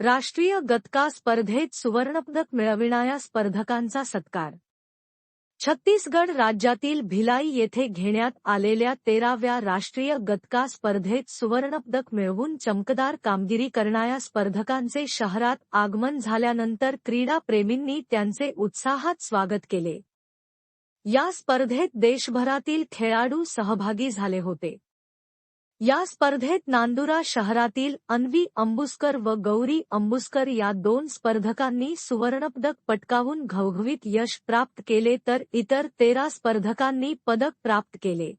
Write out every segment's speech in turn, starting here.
राष्ट्रीय गतका स्पर्धेत सुवर्णपदक मिळविणाऱ्या स्पर्धकांचा सत्कार. छत्तीसगड राज्यातील भिलाई येथे घेण्यात आलेल्या तेराव्या राष्ट्रीय गतका स्पर्धेत सुवर्णपदक मिळवून चमकदार कामगिरी करणाऱ्या स्पर्धकांचे शहरात आगमन झाल्यानंतर क्रीडाप्रेमींनी त्यांचे उत्साहात स्वागत केले. या स्पर्धेत देशभरातील खेळाडू सहभागी झाले होते. या स्पर्धेत नांदुरा शहरातील अन्वी अंबुस्कर व गौरी अंबुस्कर या दोन स्पर्धकांनी सुवर्णपदक पटकावून घवघवीत यश प्राप्त केले तर इतर तेरा स्पर्धकांनी पदक प्राप्त केले.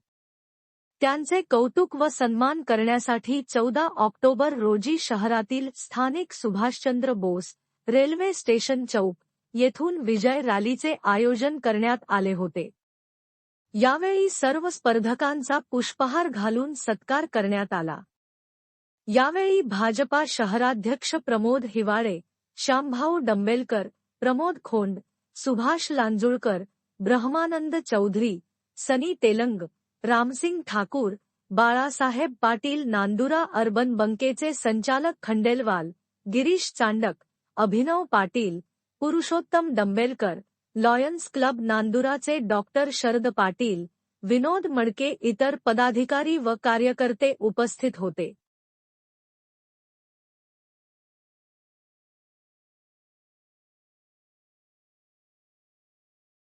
त्यांचे कौतुक व सन्मान करण्यासाठी चौदा ऑक्टोबर रोजी शहरातील स्थानिक सुभाषचंद्र बोस रेल्वे स्टेशन चौक येथून विजय रॅलीचे आयोजन करण्यात आले होते. यावेळी सर्व स्पर्धकांचा पुष्पहार घालून सत्कार करण्यात आला. यावेळी भाजपा शहराध्यक्ष प्रमोद हिवाळे श्यामभाऊ डंबेलकर प्रमोद खोंड सुभाष लांजुळकर ब्रह्मानंद चौधरी सनी तेलंग रामसिंग ठाकूर बाळासाहेब पाटील नांदुरा अर्बन बंकेचे संचालक खंडेलवाल गिरीश चांडक अभिनव पाटील पुरुषोत्तम डंबेलकर लॉयन्स क्लब नांदुराचे डॉक्टर शरद पाटील विनोद मडके इतर पदाधिकारी व कार्यकर्ते उपस्थित होते.